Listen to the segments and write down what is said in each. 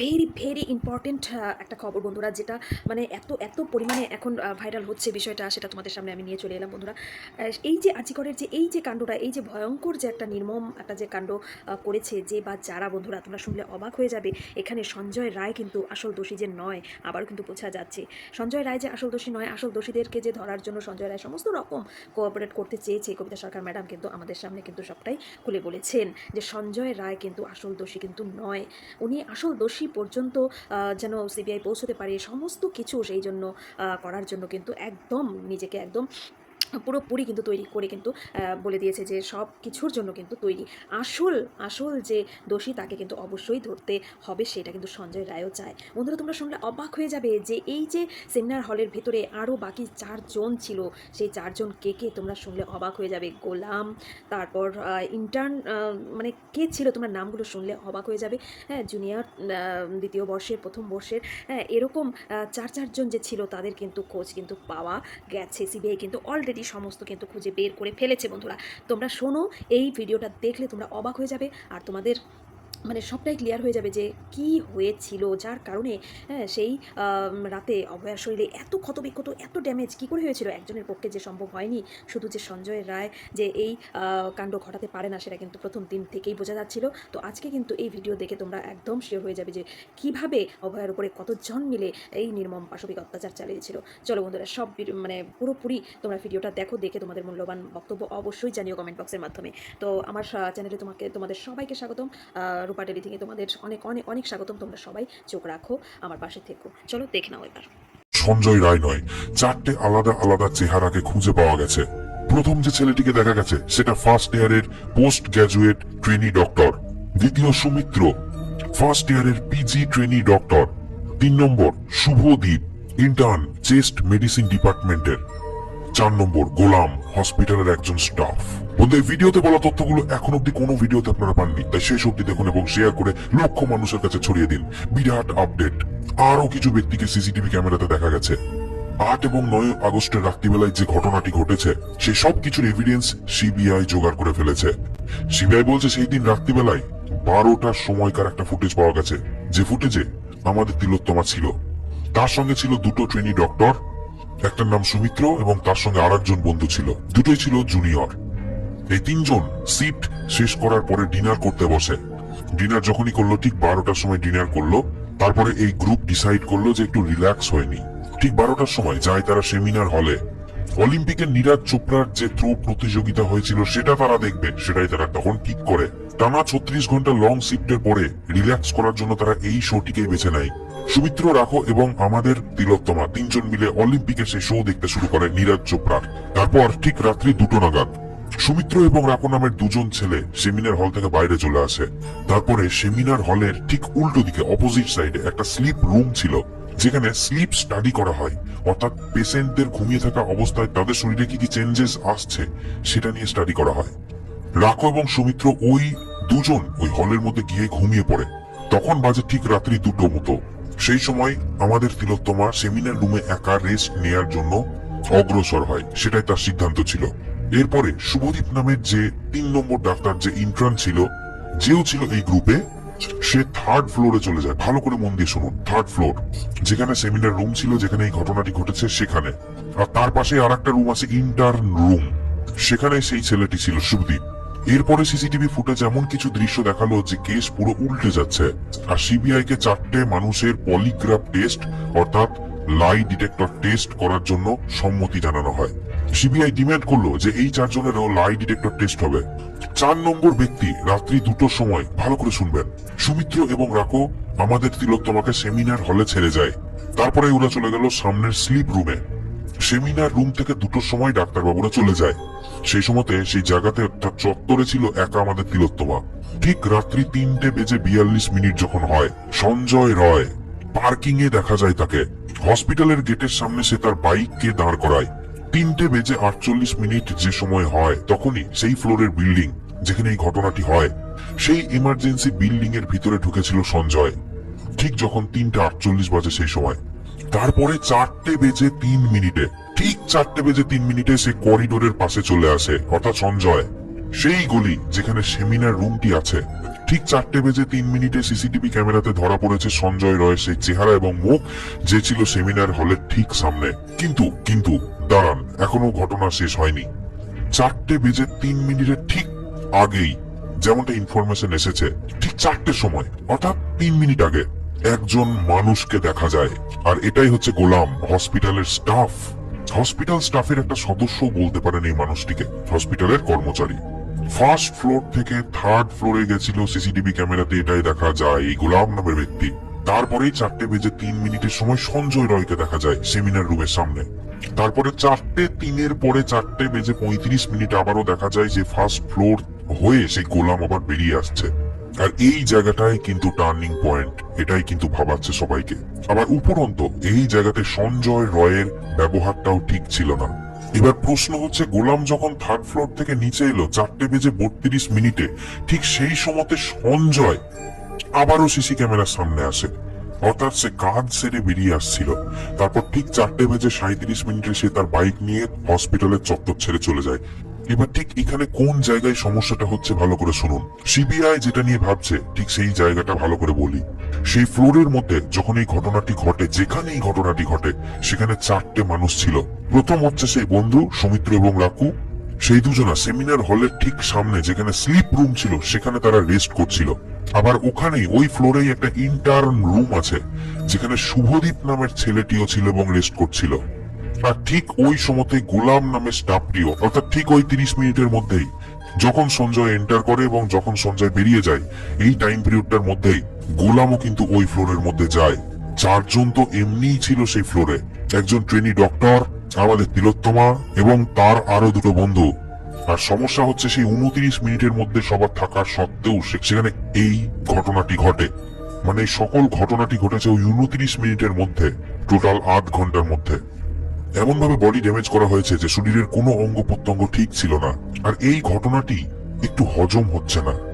Very very important একটা খবর বন্ধুরা, যেটা মানে এত এত পরিমাণে এখন ভাইরাল হচ্ছে বিষয়টা, সেটা তোমাদের সামনে আমি নিয়ে চলে এলাম বন্ধুরা। এই যে আজিকরের যে, এই যে কাণ্ডটা, এই যে ভয়ঙ্কর যে একটা নির্মম একটা যে কাণ্ড করেছে যে বা যারা বন্ধুরা, তোমরা শুনলে অবাক হয়ে যাবে, এখানে সঞ্জয় রায় কিন্তু আসল দোষী যে নয়, আবারও কিন্তু বোঝা যাচ্ছে। সঞ্জয় রায় যে আসল দোষী নয়, আসল দোষীদেরকে যে ধরার জন্য সঞ্জয় রায় সমস্ত রকম কোঅপারেট করতে চেয়েছে, কবিতা সরকার ম্যাডাম কিন্তু আমাদের সামনে কিন্তু সবটাই খুলে বলেছেন যে সঞ্জয় রায় কিন্তু আসল দোষী কিন্তু নয়। উনি আসল দোষী পর্যন্ত আহ, যেন সিবিআই পৌঁছতে পারে সমস্ত কিছু সেই জন্য করার জন্য কিন্তু একদম নিজেকে একদম পুরোপুরি কিন্তু তৈরি করে কিন্তু বলে দিয়েছে যে সব কিছুর জন্য কিন্তু তৈরি। আসল আসল যে দোষী তাকে কিন্তু অবশ্যই ধরতে হবে, সেটা কিন্তু সঞ্জয় রায়ও চায়। বন্ধুরা, তোমরা শুনলে অবাক হয়ে যাবে যে এই যে সেমিনার হলের ভেতরে আরও বাকি চারজন ছিল, সেই চারজন কে কে তোমরা শুনলে অবাক হয়ে যাবে? গোলাম, তারপর ইন্টার্ন মানে কে ছিল তোমরা নামগুলো শুনলে অবাক হয়ে যাবে? হ্যাঁ জুনিয়র দ্বিতীয় বর্ষের, প্রথম বর্ষের হ্যাঁ এরকম চার, চারজন যে ছিল তাদের কিন্তু খোঁজ কিন্তু পাওয়া গেছে। সিবিআই কিন্তু অলরেডি সমস্ত কিন্তু খুঁজে বের করে ফেলেছে বন্ধুরা। তোমরা শোনো, এই ভিডিওটা দেখলে তোমরা অবাক হয়ে যাবে। আর তোমাদের মানে সবটাই ক্লিয়ার হয়ে যাবে যে কি হয়েছিল, যার কারণে হ্যাঁ সেই রাতে অভয়ার শরীরে এত ক্ষতবিক্ষত, এত ড্যামেজ কি করে হয়েছিল? একজনের পক্ষে যে সম্ভব হয়নি, শুধু যে সঞ্জয় রায় যে এই কাণ্ড ঘটাতে পারে না, সেটা কিন্তু প্রথম দিন থেকেই বোঝা যাচ্ছিল। তো আজকে কিন্তু এই ভিডিও দেখে তোমরা একদম শিওর হয়ে যাবে যে কীভাবে অভয়ার উপরে কতজন মিলে এই নির্মম পাশবিক অত্যাচার চালিয়েছিল। চলো বন্ধুরা, সব মানে পুরোপুরি তোমরা ভিডিওটা দেখো, দেখে তোমাদের মূল্যবান বক্তব্য অবশ্যই জানিও কমেন্ট বক্সের মাধ্যমে। তো আমার চ্যানেলে তোমাকে, তোমাদের সবাইকে স্বাগতম। রূপা টেলি তোমাদের অনেক অনেক অনেক স্বাগতম। তোমরা সবাই চোখ রাখো, আমার পাশে থেকো। চলো দেখে নাও এবার। সঞ্জয় রায় নয়, চারটে আলাদা আলাদা চেহারাকে খুঁজে পাওয়া গেছে। প্রথম যে ছেলেটিকে দেখা গেছে, সেটা ফার্স্ট ইয়ারের পোস্ট গ্রাজুয়েট ট্রেনি ডক্টর দ্বিতীয় সুমিত্র ফার্স্ট ইয়ারের পিজি ট্রেনি ডক্টর তিন নম্বর, শুভদীপ ইন্টার্ন চেস্ট মেডিসিন ডিপার্টমেন্টের চার নম্বর, গোলাম। হসপিটালের একজন স্টাফ। বন্ধু, এই ভিডিওতে বলা তথ্যগুলো এখন অব্দি কোনো ভিডিওতে আপনারা পাননি। তাই শেষ অব্দি দেখুন এবং শেয়ার করে লক্ষ মানুষের কাছে ছড়িয়ে দিন। বিরাট আপডেট আরও কিছু ব্যক্তিকে সিসিটিভি ক্যামেরাতে দেখা গেছে। আট এবং নয় আগস্টের রাত্রিবেলায় যে ঘটনাটি ঘটেছে সেই সব কিছুর এভিডেন্স সিবিআই জোগাড় করে ফেলেছে। সিবিআই বলছে সেই দিন রাত্রিবেলায় বারোটার সময়কার একটা ফুটেজ পাওয়া গেছে। যে ফুটেজে আমাদের তিলোত্তমা ছিল। তার সঙ্গে ছিল দুটো ট্রেনি ডক্টর একটার নাম সুমিত্র এবং তার সঙ্গে আরেকজন বন্ধু ছিল। দুটোই ছিল জুনিয়র এই তিনজন সিট শেষ করার পরে ডিনার করতে বসে। ডিনার যখনই করল, ঠিক বারোটার সময় ডিনার করল। তারপরে এই গ্রুপ ডিসাইড করল যে একটু রিল্যাক্স হয়নি ঠিক বারোটার সময় যায় তারা সেমিনার হলে অলিম্পিকের নীরাজ চোপড়ার যে থ্রো প্রতিযোগিতা হয়েছিল, সেটা তারা দেখবে। সেটাই তারা তখন ঠিক করে। টানা ছত্রিশ ঘণ্টা লং শিফটের পরে রিল্যাক্স করার জন্য তারা এই শোটিকেই বেছে নেয়। সুমিত্র রাখো এবং আমাদের তিলোত্তমা তিনজন মিলে অলিম্পিকের সেই শো দেখতে শুরু করে নীরাজ চোপড়ার তারপর ঠিক রাত্রি দুটো নাগাদ, সুমিত্র এবং রাকো নামের দুজন ছেলে সেমিনার হল থেকে বাইরে চলে আসে। তারপরে সেমিনার হলের ঠিক উল্টো দিকে অপোজিট সাইডে একটা স্লিপ রুম ছিল, যেখানে স্লিপ স্টাডি করা হয়। অর্থাৎ পেশেন্টদের ঘুমিয়ে থাকা অবস্থায় তাদের শরীরে কি কি চেঞ্জেস আসছে, সেটা নিয়ে স্টাডি করা হয়। রাকো এবং সুমিত্র ওই দুজন ওই হলের মধ্যে গিয়ে ঘুমিয়ে পড়ে। তখন বাজে ঠিক রাত্রি দুটো মতো। সেই সময় আমাদের তিলোত্তমা সেমিনার রুমে একা রেস্ট নেয়ার জন্য অগ্রসর হয়, সেটাই তার সিদ্ধান্ত ছিল। এরপরে শুভদীপ নামের যে তিন নম্বর ডাক্তার যে ইন্টার্ন ছিল, যেও ছিল এই গ্রুপে সে থার্ড ফ্লোরে চলে যায়। ভালো করে মন দিয়ে শুনুন থার্ড ফ্লোর যেখানে সেমিনার রুম ছিল, যেখানে এই ঘটনাটি ঘটেছে, সেখানে। আর তার পাশে আর একটা রুম আছে ইন্টার্ন রুম সেখানে সেই ছেলেটি ছিল শুভদীপ। এরপরে সিসিটিভি ফুটেজ এমন কিছু দৃশ্য দেখাল যে কেস পুরো উল্টে যাচ্ছে। আর সিবিআই কে চারটে মানুষের পলিগ্রাফ টেস্ট, অর্থাৎ লাই ডিটেক্টর টেস্ট করার জন্য সম্মতি জানানো হয়। সিবিআই ডিমান্ড করল যে এই চারজনেরও লাই ডিটেক্টর টেস্ট হবে। চার নম্বর ব্যক্তি রাত্রি দুটোর সময়, ভালো করে শুনবেন। সুমিত্র এবং রাকো আমাদের তিলোত্তমাকে সেমিনার হলে ছেড়ে যায়। তারপরে ওরা চলে গেল সামনের স্লিপ রুমে। সেমিনার রুম থেকে দুটোর সময় ডাক্তারবাবুরা চলে যায়। সেই সময়তে সেই জায়গাতে অর্থাৎ চত্বরে ছিল একা আমাদের তিলোত্তমা। ঠিক রাত্রি তিনটে বেজে বিয়াল্লিশ মিনিট যখন হয়, সঞ্জয় রয় পার্কিং এ দেখা যায় তাকে। হসপিটালের গেটের সামনে সে তার বাইককে দাঁড় করায়। তিনটে বেজে আটচল্লিশ মিনিট যে সময় হয়, তখনই সেই ফ্লোরের বিল্ডিং যেখানে এই ঘটনাটি হয়, সেই ইমার্জেন্সি বিল্ডিং এর ভিতরে ঢুকেছিল সঞ্জয়। ঠিক যখন তিনটে আটচল্লিশ বাজে সেই সময়। তারপরে চারটে বেজে তিন মিনিটে, ঠিক চারটে বেজে তিন মিনিটে সে করিডোরের পাশে চলে আসে, অর্থাৎ সঞ্জয়। সেই গলি যেখানে সেমিনার রুমটি আছে, ঠিক চারটে বেজে তিন মিনিটে সিসিটিভি ক্যামেরাতে ধরা পড়েছে সঞ্জয় রয়ের সেই চেহারা এবং মুখ, যে ছিল সেমিনার হলের ঠিক সামনে। কিন্তু কিন্তু, দাঁড়ান, এখনও ঘটনা শেষ হয়নি। চারটে বেজে তিন মিনিটের ঠিক আগেই যেমনটা ইনফরমেশন এসেছে, ঠিক চারটের সময়, অর্থাৎ তিন মিনিট আগে একজন মানুষকে দেখা যায়। আর এটাই হচ্ছে গোলাম, হসপিটালের স্টাফ। হসপিটাল স্টাফের একটা সদস্য বলতে পারেন এই মানুষটিকে, হসপিটালের কর্মচারী। ফার্স্ট ফ্লোর থেকে থার্ড ফ্লোরে গেছিল সিসিটিভি ক্যামেরাতে এটাই দেখা যায়, এই গোলাম নামের ব্যক্তি। তারপরেই চারটে বেজে তিন মিনিটের সময় সঞ্জয় রয়কে দেখা যায় সেমিনার রুমের সামনে। তারপরে চারটে তিনের পরে চারটে বেজে পঁয়ত্রিশ মিনিট আবারও দেখা যায় যে ফার্স্ট ফ্লোর হয়ে সেই গোলাম আবার বেরিয়ে আসছে। আর এই জায়গাটাই কিন্তু টার্নিং পয়েন্ট। এটাই কিন্তু ভাবাচ্ছে সবাইকে। আবার উপরন্ত এই জায়গাতে সঞ্জয় রয়ের ব্যবহারটাও ঠিক ছিল না। এবার প্রশ্ন হচ্ছে, গোলাম যখন থার্ড ফ্লোর থেকে নিচে এলো, চারটে বেজে বত্রিশ মিনিটে, ঠিক সেই সময়তে সঞ্জয় আবারও সিসি ক্যামেরার সামনে আসে। অর্থাৎ সে কাজ সেরে বেরিয়ে আসছিল। তারপর ঠিক চারটে বেজে সাঁত্রিশ মিনিটে সে তার বাইক নিয়ে হসপিটালের চত্বর ছেড়ে চলে যায়। এবার ঠিক এখানে কোন জায়গায় সমস্যাটা হচ্ছে ভালো করে শুনুন। সিবিআই যেটা নিয়ে ভাবছে, ঠিক সেই জায়গাটা ভালো করে বলি। সেই ফ্লোরের মধ্যে যখন এই ঘটনাটি ঘটে যেখানে এই ঘটনাটি ঘটে, সেখানে চারটে মানুষ ছিল। প্রথম হচ্ছে সেই বন্ধু, সৌমিত্র এবং রাকু। সেই দুজনা সেমিনার হলের ঠিক সামনে যেখানে স্লিপ রুম ছিল, সেখানে তারা রেস্ট করছিল। আবার ওখানেই ওই ফ্লোরেই একটা ইন্টার্ন রুম আছে, যেখানে শুভদীপ নামের ছেলেটিও ছিল এবং রেস্ট করছিল। আর ঠিক ওই সময়তে গোলাম নামের স্টাফটিও অর্থাৎ ঠিক ওই তিরিশ মিনিটের মধ্যেই, যখন সঞ্জয় এন্টার করে এবং যখন সঞ্জয় বেরিয়ে যায়, এই টাইম পিরিয়ডটার মধ্যেই গোলামও কিন্তু ওই ফ্লোরের মধ্যে যায়। চারজন তো এমনিই ছিল সেই ফ্লোরে। একজন ট্রেনি ডক্টর, আমাদের তিলোত্তমা এবং তার আরও দুটো বন্ধু। আর সমস্যা হচ্ছে সেই উনত্রিশ মিনিটের মধ্যে সবার থাকার সত্ত্বেও সেখানে এই ঘটনাটি ঘটে। মানে সকল ঘটনাটি ঘটেছে ওই উনত্রিশ মিনিটের মধ্যে, টোটাল আধ ঘণ্টার মধ্যে। এমন ভাবে বডি ড্যামেজ করা হয়েছে যে শরীরের কোনো অঙ্গ প্রত্যঙ্গ ঠিক ছিল না। আর এই ঘটনাটি একটু হজম হচ্ছে না।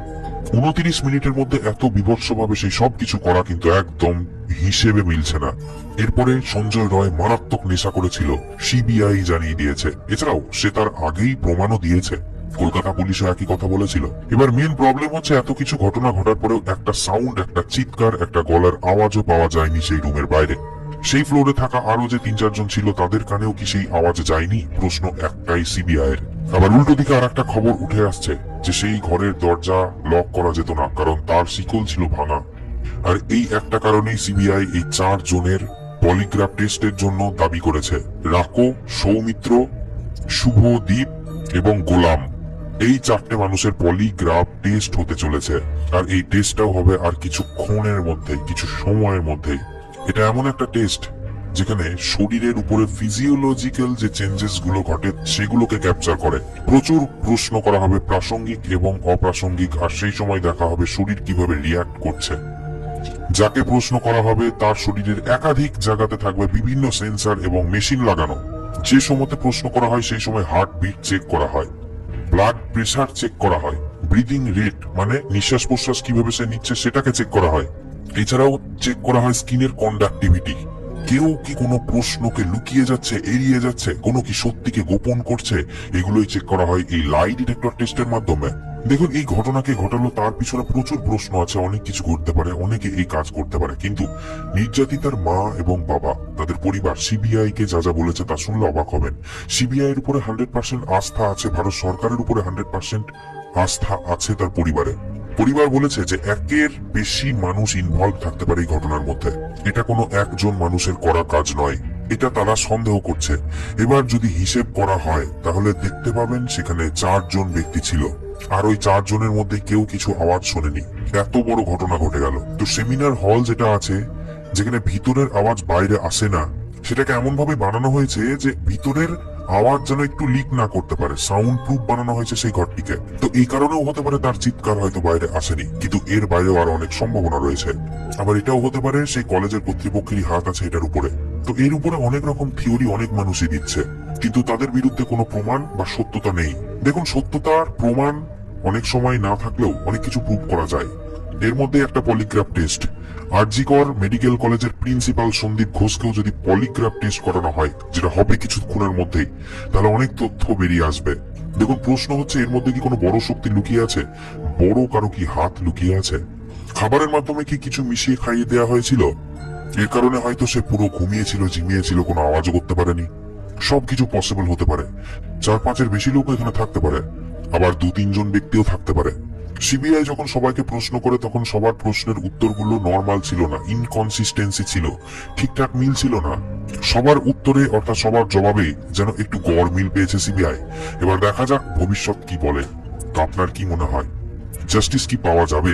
উনত্রিশ মিনিটের মধ্যে এত বিভৎসভাবে সেই সব কিছু করা কিন্তু একদম হিসেবে মিলছে না। এরপরে সঞ্জয় রয় মারাত্মক নেশা করেছিল, সিবিআই জানিয়ে দিয়েছে। এছাড়াও সে তার আগেই প্রমাণও দিয়েছে। কলকাতা পুলিশও একই কথা বলেছিল। এবার মেন প্রবলেম হচ্ছে এত কিছু ঘটনা ঘটার পরেও একটা সাউন্ড একটা চিৎকার, একটা গলার আওয়াজও পাওয়া যায়নি সেই রুমের বাইরে। সেই ফ্লোরে থাকা আরও যে তিন, চারজন ছিল, তাদের কানেও কি সেই আওয়াজ যায়নি? প্রশ্ন একটাই সিবিআই এর আবার উল্টো দিকে আর একটা খবর উঠে আসছে, যে সেই ঘরের দরজা লক করা যেত না, কারণ তার শিকল ছিল ভাঙা। আর এই একটা কারণেই সিবিআই এই চার জনের পলিগ্রাফ টেস্টের জন্য দাবি করেছে। রাকো, সৌমিত্র শুভদীপ এবং গোলাম। এই চারটে মানুষের পলিগ্রাফ টেস্ট হতে চলেছে। আর এই টেস্টটাও হবে আর কিছুক্ষণের মধ্যে কিছু সময়ের মধ্যেই। এটা এমন একটা টেস্ট যেখানে শরীরের উপরে ফিজিওলজিক্যাল যে চেঞ্জেসগুলো ঘটে, সেগুলোকে ক্যাপচার করে। প্রচুর প্রশ্ন করা হবে প্রাসঙ্গিক এবং অপ্রাসঙ্গিক, আর সেই সময় দেখা হবে শরীর কীভাবে রিয়াক্ট করছে। যাকে প্রশ্ন করা হবে, তার শরীরের একাধিক জায়গাতে থাকবে বিভিন্ন সেন্সর এবং মেশিন লাগানো। যে সময়তে প্রশ্ন করা হয়, সেই সময় হার্ট বিট চেক করা হয়। ব্লাড প্রেসার চেক করা হয়। ব্রিদিং রেট মানে নিঃশ্বাস প্রশ্বাস কীভাবে সে নিচ্ছে, সেটাকে চেক করা হয়। এছাড়াও চেক করা হয় স্কিনের কন্ডাক্টিভিটি কেউ কি কোনো প্রশ্নকে লুকিয়ে যাচ্ছে, এড়িয়ে যাচ্ছে, কোনো কি সত্যিকে গোপন করছে, এগুলোই চেক করা হয় এই লাই ডিটেক্টর টেস্টের মাধ্যমে। দেখুন, এই ঘটনাকে ঘটালো, তার পিছনে প্রচুর প্রশ্ন আছে, অনেক কিছু করতে পারে, অনেকে এই কাজ করতে পারে, কিন্তু নির্যাতিতার মা এবং বাবা, তাদের পরিবার সিবিআই কে যা যা বলেছে তা শুনলে অবাক হবেন। সিবিআই এর উপরে হান্ড্রেড পার্সেন্ট আস্থা আছে, ভারত সরকারের উপরে হান্ড্রেড পার্সেন্ট আস্থা আছে তার পরিবারে। পরিবার বলেছে যে একের বেশি মানুষ ইনভলভ থাকতে পারে এই ঘটনার মধ্যে। এটা কোনো একজন মানুষের করা কাজ নয়। এটা তারা সন্দেহ করছে। এবার যদি হিসেব করা হয়, তাহলে দেখতে পাবেন সেখানে চারজন ব্যক্তি ছিল। আর ওই চারজনের মধ্যে কেউ কিছু আওয়াজ শোনেনি। এত বড় ঘটনা ঘটে গেল। তো সেমিনার হল যেটা আছে, যেখানে ভিতরের আওয়াজ বাইরে আসে না, সেটাকে এমন ভাবে বানানো হয়েছে যে ভিতরের আওয়াজ যেন একটু লিক না করতে পারে সাউন্ড প্রুফ বানানো হয়েছে সেই ঘরটিকে। তো এই কারণেও হতে পারে তার চিৎকার হয়তো বাইরে আসেনি, কিন্তু এর বাইরেও আরও অনেক সম্ভাবনা রয়েছে। আবার এটাও হতে পারে সেই কলেজের কর্তৃপক্ষেরই হাত আছে এটার উপরে। তো এর উপরে অনেক রকম থিওরি অনেক মানুষই দিচ্ছে, কিন্তু তাদের বিরুদ্ধে কোনো প্রমাণ বা সত্যতা নেই। দেখুন, সত্যতার প্রমাণ অনেক সময় না থাকলেও অনেক কিছু প্রুভ করা যায়। এর মধ্যে একটা পলিগ্রাফ টেস্ট আরজিকর মেডিকেল কলেজের প্রিন্সিপাল সন্দীপ ঘোষকেও যদি পলিগ্রাফ টেস্ট করানো হয়, যেটা হবে কিছুক্ষণের মধ্যেই, তাহলে অনেক তথ্য বেরিয়ে আসবে। দেখুন, প্রশ্ন হচ্ছে, এর মধ্যে কি কোনো বড় শক্তি লুকিয়ে আছে? বড় কারও কি হাত লুকিয়ে আছে? খাবারের মাধ্যমে কি কিছু মিশিয়ে খাইয়ে দেওয়া হয়েছিল? এর কারণে হয়তো সে পুরো ঘুমিয়েছিল জিমিয়েছিল কোনো আওয়াজও করতে পারেনি। সবকিছু পসিবল হতে পারে। চার পাঁচের বেশি লোক এখানে থাকতে পারে। আবার দু তিনজন ব্যক্তিও থাকতে পারে। সিবিআই যখন সবাইকে প্রশ্ন করে, তখন সবার প্রশ্নের উত্তরগুলো নর্মাল ছিল না ইনকনসিস্টেন্সি ছিল, ঠিকঠাক মিল ছিল না। সবার উত্তরে অর্থাৎ সবার জবাবে যেন একটু গড় মিল পেয়েছে সিবিআই। এবার দেখা যাক ভবিষ্যৎ কি বলে। তা আপনার কি মনে হয়? জাস্টিস কি পাওয়া যাবে?